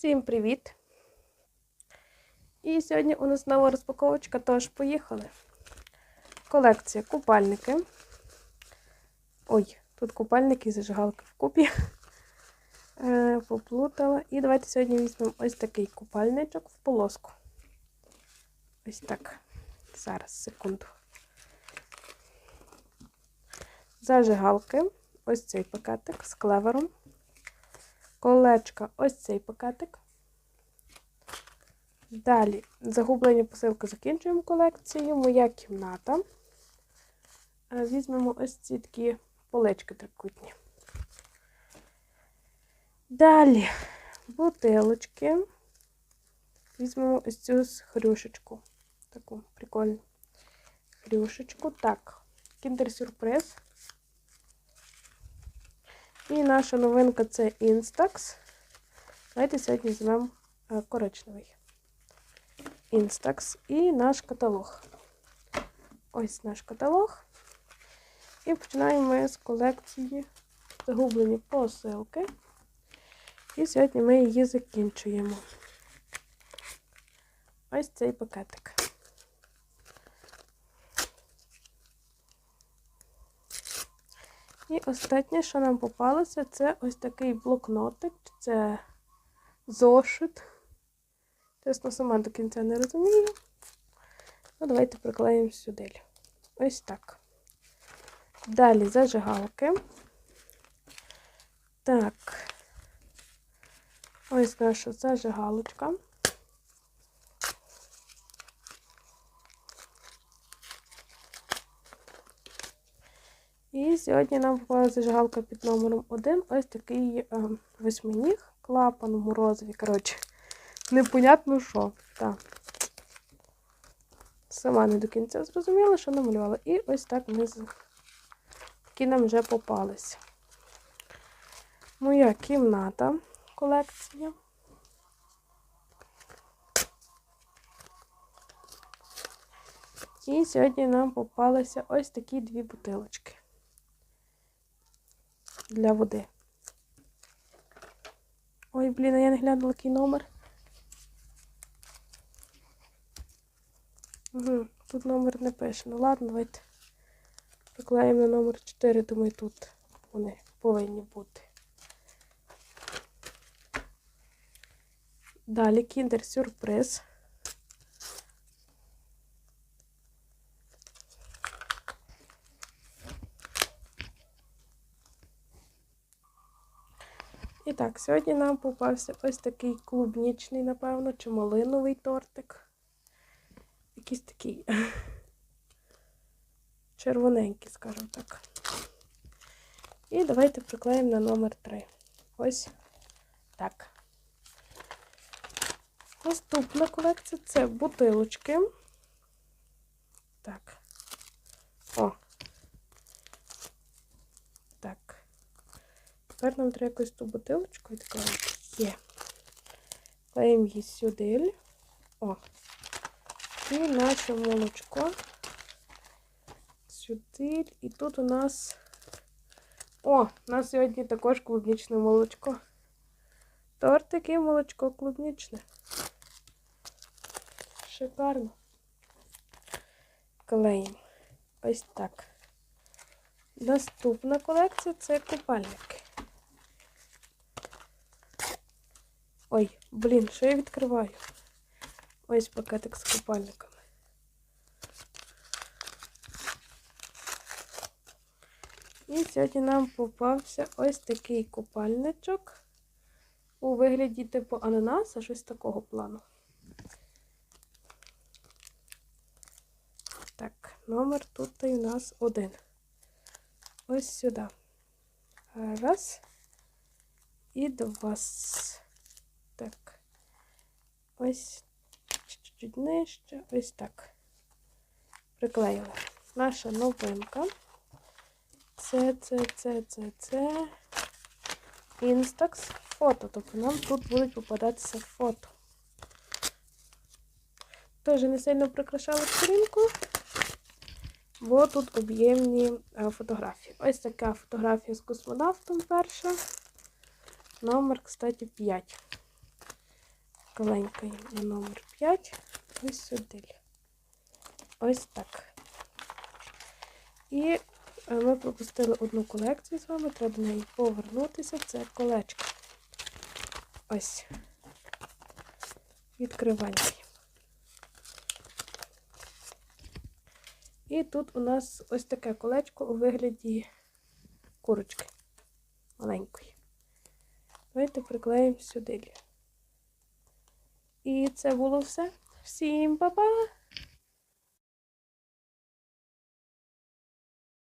Всім привіт! І сьогодні у нас нова розпаковочка, тож поїхали. Колекція купальники. Ой, тут купальники і зажигалки вкупі. Е, поплутала. І давайте сьогодні візьмемо ось такий купальничок в полоску. Ось так. Зараз, секунду. Зажигалки. Ось цей пакетик з клевером. Колечка ось цей пакетик. Далі загублені посилки закінчуємо колекцію. Моя кімната. Е, Візьмемо ось ці такі полички трикутні. Далі бутилочки. Візьмемо ось цю хрюшечку. Таку прикольну хрюшечку. Так, кіндер-сюрприз. І наша новинка це Instax. Давайте сьогодні візьмемо е, коричневий. Instax і наш каталог. Ось наш каталог. І починаємо ми з колекції загублені посилки. І сьогодні ми її закінчуємо. Ось цей пакетик. І останнє, що нам попалося, це ось такий блокнотик, це зошит. Чесно, сама до кінця не розумію. Ну, давайте приклеїмо сюди. Ось так. Далі зажигалки. Так. Ось наша зажигалочка. І сьогодні нам попала зажигалка під номером 1. Ось такий е, восьминіг, клапан морозовий. Коротше, непонятно що. Так. Сама не до кінця зрозуміла, що намалювала. І ось так ми з... такі нам вже попалися. Моя кімната колекція. І сьогодні нам попалися ось такі дві бутилочки для води. Ой, блін, а я не глянула який номер. Угу, Тут номер не пише. Ну ладно, давайте приклеїмо на номер 4, думаю, тут вони повинні бути. Далі кіндер сюрприз. І так, сьогодні нам попався ось такий клубнічний, напевно, чи малиновий тортик. Якийсь такий червоненький, скажімо так. І давайте приклеїмо на номер 3. Ось так. Наступна колекція це бутилочки. Так. О. Так. Тепер нам треба якось ту бутилочку відкривати. Є. Клеїмо її сюди. О. І наше молочко. Сюди. І тут у нас... О, у нас сьогодні також клубнічне молочко. Тортик і молочко клубнічне. Шикарно. Клеїмо. Ось так. Наступна колекція це купальники. Ой, блін, що я відкриваю? Ось пакетик з купальниками. І сьогодні нам попався ось такий купальничок у вигляді типу ананаса, щось такого плану. Так, номер тут у нас один. Ось сюди. Раз. І два. Так. Ось чуть-чуть нижче. Ось так. Приклеїла. Наша новинка. Це, це, це, це, це. Instax фото. Тобто нам тут будуть попадатися фото. Теж не сильно прикрашала сторінку, бо тут об'ємні фотографії. Ось така фотографія з космонавтом перша. Номер, кстати, 5. Клейкаємо на номер 5 ось сюди. Ось так. І е, ми пропустили одну колекцію з вами, треба до неї повернутися. Це колечко. Ось. Відкриваємо. І тут у нас ось таке колечко у вигляді курочки маленької. Давайте приклеїмо сюди. І це було все. Всім па-па!